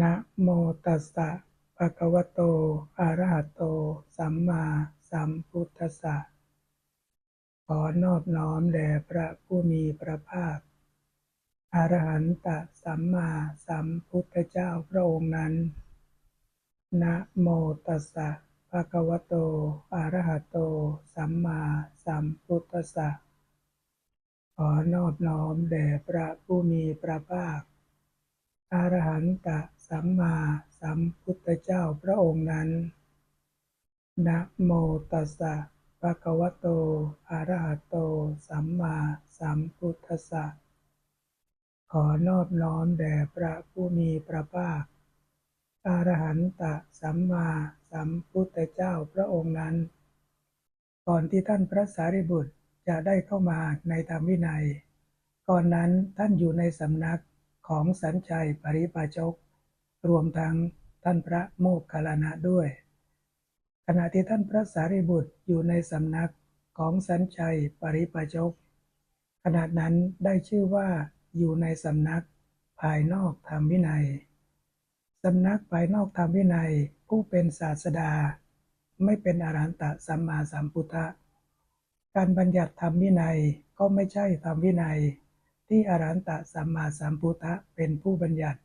นะโมตัสสะภะคะวะโต อะระหะโต สัมมาสัมพุทธัสสะ ขอนอบน้อมแด่พระผู้มีพระภาค อรหันตสัมมาสัมพุทธเจ้าพระองค์นั้น นะโมตัสสะภะคะวะโต อะระหะโต สัมมาสัมพุทธัสสะ ขอนอบน้อมแด่พระผู้มีพระภาค อรหันต สัมมาสัมพุทธเจ้าพระองค์นั้น นะโมตัสสะภะคะวะโต อะระหะโต สัมมาสัมพุทธัสสะ ขอนอบน้อมแด่พระผู้มีพระภาคอรหันตสัมมาสัมพุทธเจ้าพระองค์นั้น ก่อนที่ท่านพระสารีบุตรจะได้เข้ามาในธรรมวินัย ก่อนนั้นท่านอยู่ในสำนักของสัญชัยปริปาจก รวมทั้งท่านพระโมคคัลานะด้วย ขณะที่ท่านพระสารีบุตรอยู่ในสำนักของสัญชัยปริปจก ขณะนั้นได้ชื่อว่าอยู่ในสำนักภายนอกธรรมวินัย สำนักภายนอกธรรมวินัยผู้เป็นศาสดา ไม่เป็นอรหันตสัมมาสัมพุทธะ การบัญญัติธรรมวินัยก็ไม่ใช่ธรรมวินัย ที่อรหันตสัมมาสัมพุทธะเป็นผู้บัญญัติ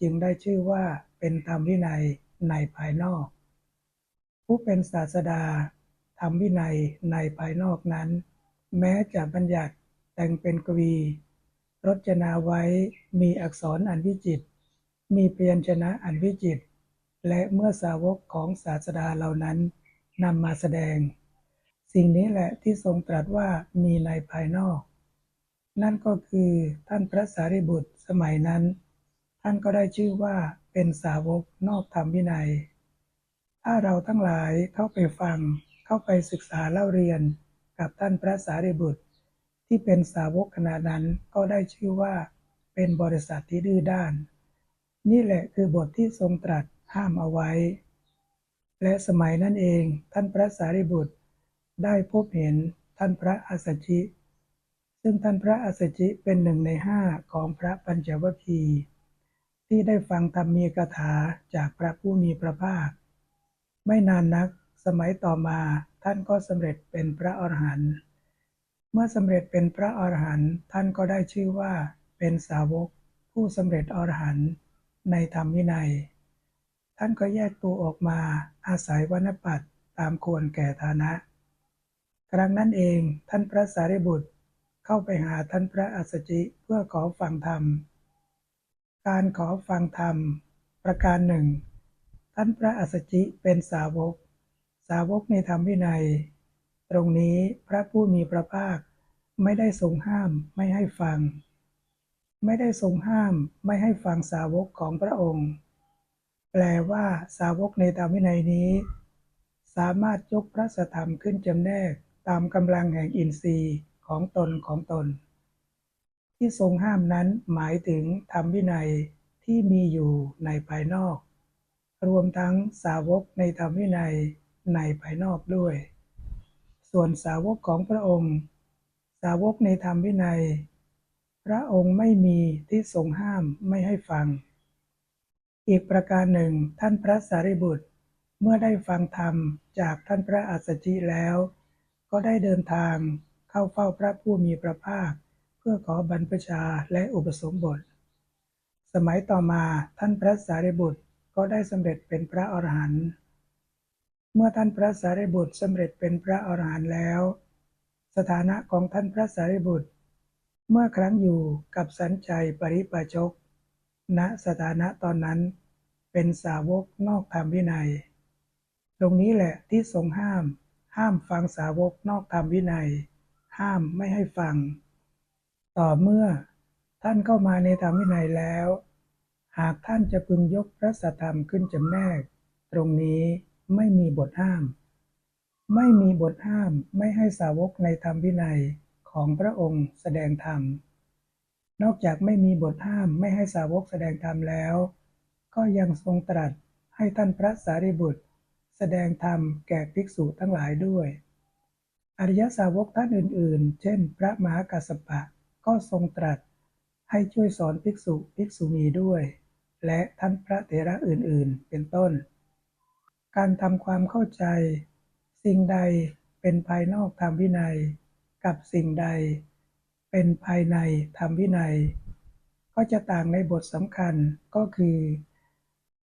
จึงได้ชื่อว่าเป็นธรรมวินัยในภายนอก ผู้เป็นศาสดาธรรมวินัยในภายนอกนั้น แม้จะบัญญัติแต่งเป็นกวี รจนาไว้มีอักษรอันวิจิตรมีเพียรชนะอันวิจิตรและเมื่อสาวกของศาสดาเหล่านั้นนำมาแสดง สิ่งนี้แหละที่ทรงตรัสว่ามีในภายนอก นั่นก็คือท่านพระสารีบุตรสมัยนั้น ท่านก็ได้ชื่อว่าเป็นสาวกนอกธรรมวินัย ถ้าเราทั้งหลายเข้าไปฟัง เข้าไปศึกษาเล่าเรียนกับท่านพระสารีบุตร ที่เป็นสาวกขณะนั้นก็ได้ชื่อว่าเป็นบริษัทที่ดื้อด้าน นี่แหละคือบทที่ทรงตรัสห้ามเอาไว้ และสมัยนั้นเองท่านพระสารีบุตร ได้พบเห็นท่านพระอัสสชิ ซึ่งท่านพระอัสสชิเป็นหนึ่งในห้าของพระปัญจวัคคีย์ ที่ได้ฟังธรรมีกถาจากพระผู้มีพระภาค ไม่นานนักสมัยต่อมาท่านก็สำเร็จเป็นพระอรหันต์เมื่อสำเร็จเป็นพระอรหันต์ท่านก็ได้ชื่อว่าเป็นสาวก ผู้สำเร็จอรหันต์ในธรรมวินัย ท่านก็แยกตัวออกมาอาศัยวรรณปัตตามควรแก่ฐานะ ครั้งนั้นเองท่านพระสารีบุตรเข้าไปหาท่านพระอัสสชิเพื่อขอฟังธรรม การขอฟังธรรม ประการหนึ่ง ท่านพระอัสสชิเป็นสาวก สาวกในธรรมวินัย ตรงนี้พระผู้มีพระภาคไม่ได้ทรงห้ามไม่ให้ฟัง ไม่ได้ทรงห้ามไม่ให้ฟังสาวกของพระองค์ แปลว่าสาวกในธรรมวินัยนี้ สามารถยกพระสธรรมขึ้นจำแนกตามกำลังแห่งอินทรีย์ของตนของตน ที่ทรงห้ามนั้นหมายถึงธรรมวินัยที่มีอยู่ในภายนอก รวมทั้งสาวกในธรรมวินัยในภายนอกด้วย ส่วนสาวกของพระองค์ สาวกในธรรมวินัย พระองค์ไม่มีที่ทรงห้ามไม่ให้ฟัง อีกประการหนึ่งท่านพระสารีบุตรเมื่อได้ฟังธรรมจากท่านพระอัสสชิแล้ว ก็ได้เดินทางเข้าเฝ้าพระผู้มีพระภาค พื่อขอบรรพชาและอุปสมบท สมัยต่อมาท่านพระสารีบุตรก็ได้สำเร็จเป็นพระอรหันต์เมื่อท่านพระสารีบุตรสำเร็จเป็นพระอรหันต์แล้ว สถานะของท่านพระสารีบุตร เมื่อครั้งอยู่กับสัญชัยปริปาจกณสถานะตอนนั้นเป็นสาวกนอกธรรมวินัย ตรงนี้แหละที่ทรงห้าม ห้ามฟังสาวกนอกธรรมวินัย ห้ามไม่ให้ฟัง ต่อเมื่อท่านเข้ามาในธรรมวินัยแล้ว หากท่านจะพึงยกพระสัธรรมขึ้นจำแนก ตรงนี้ไม่มีบทห้าม ไม่มีบทห้ามไม่ให้สาวกในธรรมวินัยของพระองค์แสดงธรรม นอกจากไม่มีบทห้ามไม่ให้สาวกแสดงธรรมแล้ว ก็ยังทรงตรัสให้ท่านพระสารีบุตร แสดงธรรมแก่ภิกษุทั้งหลายด้วย อริยสาวกท่านอื่น ๆ เช่น พระมหากัสสปะ ก็ทรงตรัสให้ช่วยสอนภิกษุภิกษุณีด้วย และท่านพระเถระอื่นๆ เป็นต้น การทำความเข้าใจ สิ่งใดเป็นภายนอกธรรมวินัย กับสิ่งใด เป็นภายในธรรมวินัย ก็จะต่างในบทสำคัญก็คือ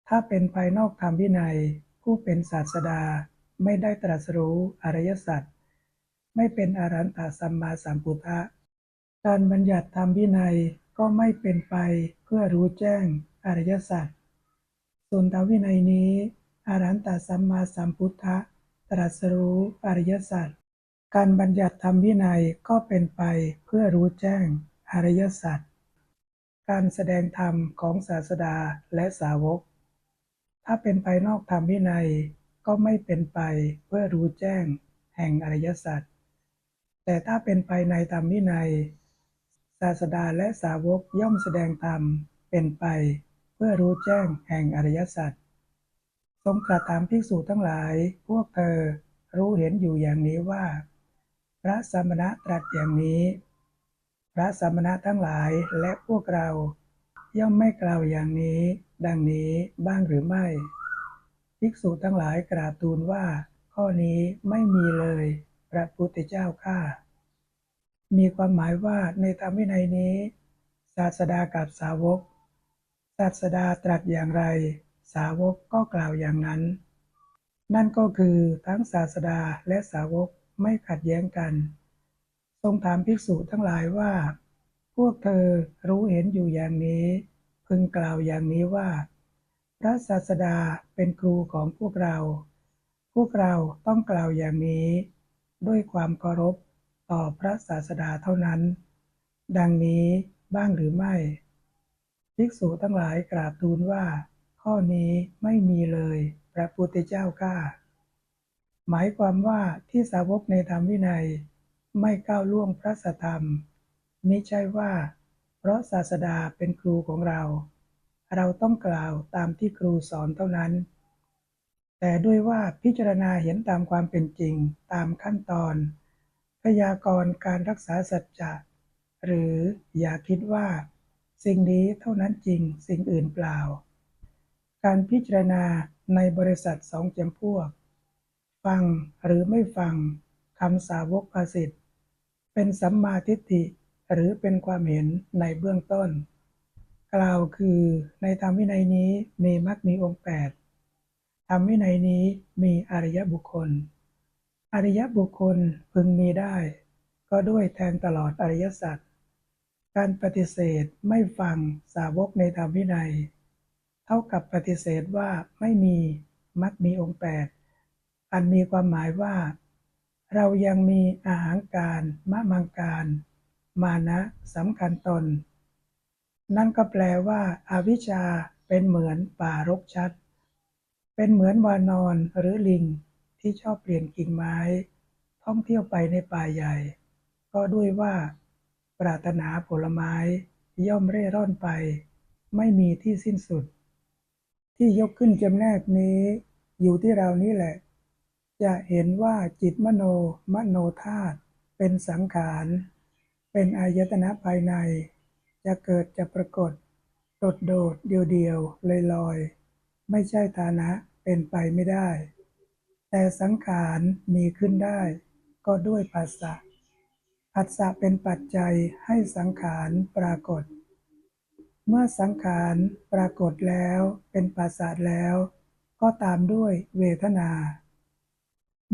ถ้าเป็นภายนอกธรรมวินัย ผู้เป็นศาสดาไม่ได้ตรัสรู้อริยสัจไม่เป็นอรันตสัมมาสัมพุทธะ การบัญญัติธรรมวินัยก็ไม่เป็นไปเพื่อรู้แจ้งอริยสัจ ส่วนธรรมวินัยนี้อรันตสัมมาสัมพุทธะตรัสรู้อริยสัจ การบัญญัติธรรมวินัยก็เป็นไปเพื่อรู้แจ้งอริยสัจ การแสดงธรรมของศาสดาและสาวก ถ้าเป็นภายนอกธรรมวินัยก็ไม่เป็นไปเพื่อรู้แจ้งแห่งอริยสัจ แต่ถ้าเป็นภายในธรรมวินัย ศาสดาและสาวกย่อมแสดงธรรมเป็นไป เพื่อรู้แจ้งแห่งอริยสัจทรงตรัสถามภิกษุทั้งหลาย พวกเธอรู้เห็นอยู่อย่างนี้ว่า พระสมณะตรัสอย่างนี้ พระสมณะทั้งหลายและพวกเราย่อมไม่กล่าวอย่างนี้ ดังนี้บ้างหรือไม่ ภิกษุทั้งหลายกราบทูลว่า ข้อนี้ไม่มีเลย พระพุทธเจ้าข้า มีความหมายว่าในธรรมวินัยนี้ ศาสดากับสาวก ศาสดาตรัสอย่างไร สาวกก็กล่าวอย่างนั้น นั่นก็คือทั้งศาสดาและสาวกไม่ขัดแย้งกัน ทรงถามภิกษุทั้งหลายว่า พวกเธอรู้เห็นอยู่อย่างนี้ พึงกล่าวอย่างนี้ว่า พระศาสดาเป็นครูของพวกเรา พวกเราต้องกล่าวอย่างนี้ ด้วยความเคารพ ต่อพระศาสดาเท่านั้น ดังนี้บ้างหรือไม่ภิกษุทั้งหลายกราบทูลว่า ข้อนี้ไม่มีเลย พระพุทธเจ้าข้าหมายความว่าที่สาวกในธรรมวินัย ไม่ก้าวล่วงพระสธรรมมิใช่ว่า เพราะศาสดาเป็นครูของเรา เราต้องกล่าวตามที่ครูสอนเท่านั้น แต่ด้วยว่าพิจารณาเห็นตามความเป็นจริงตามขั้นตอน ยากรณ์การรักษาสัจจะหรืออย่าคิดว่า สิ่งนี้เท่านั้นจริงสิ่งอื่นเปล่า การพิจารณาในบริษัทสองจำพวก ฟังหรือไม่ฟังคำสาวกภาษิตเป็นสัมมาทิฏฐิหรือเป็นความเห็นในเบื้องต้น กล่าวคือในธรรมวินัยนี้มีมรรคมีองค์แปดธรรมวินัยนี้มีอริยบุคคล อริยบุคคลพึงมีได้ ก็ด้วยแทงตลอดอริยสัจการปฏิเสธไม่ฟังสาวกในธรรมวินัย เท่ากับปฏิเสธว่าไม่มีมรรคมีองค์แปดอันมีความหมายว่า เรายังมีอาหารการมะมังการ มานะสำคัญตน นั่นก็แปลว่าอาวิชชาเป็นเหมือนป่ารกชัด เป็นเหมือนวานอนหรือลิง ที่ชอบเปลี่ยนกิ่งไม้ ท่องเที่ยวไปในป่าใหญ่ ก็ด้วยว่า ปรารถนาผลไม้ย่อมเร่ร่อนไป ไม่มีที่สิ้นสุด ที่ยกขึ้นจำแนกนี้ อยู่ที่เรานี่แหละ จะเห็นว่าจิตมโนมโนธาตุเป็นสังขารเป็นอายตนะภายใน จะเกิดจะปรากฏโดดโดดเดียวเดียวลอยลอยไม่ใช่ฐานะเป็นไปไม่ได้ แต่สังขารมีขึ้นได้ ก็ด้วยปัสสะปัสสะเป็นปัจจัยให้สังขารปรากฏ เมื่อสังขารปรากฏแล้วเป็นปัสสะแล้ว ก็ตามด้วยเวทนา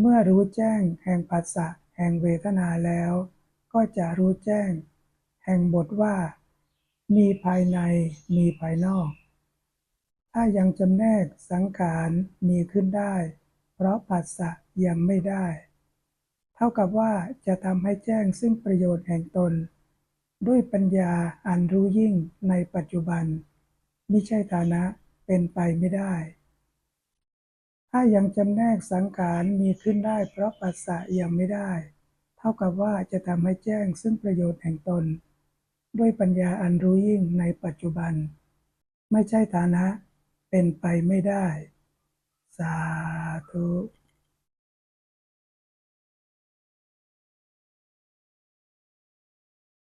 เมื่อรู้แจ้งแห่งปัสสะแห่งเวทนาแล้ว ก็จะรู้แจ้ง แห่งบทว่า มีภายในมีภายนอก ถ้ายังจำแนกสังขารมีขึ้นได้ ราะปัสสะยังไม่ได้ เท่ากับว่าจะทำให้แจ้งซึ่งประโยชน์แห่งตน ด้วยปัญญาอันรู้ยิ่งในปัจจุบันมิใช่ฐานะเป็นไปไม่ได้ ถ้ายังจำแนกสังขารมีขึ้นได้เพราะปัสสะยังไม่ได้ เท่ากับว่าจะทำให้แจ้งซึ่งประโยชน์แห่งตน ด้วยปัญญาอันรู้ยิ่งในปัจจุบัน ไม่ใช่ฐานะเป็นไปไม่ได้ สาธุ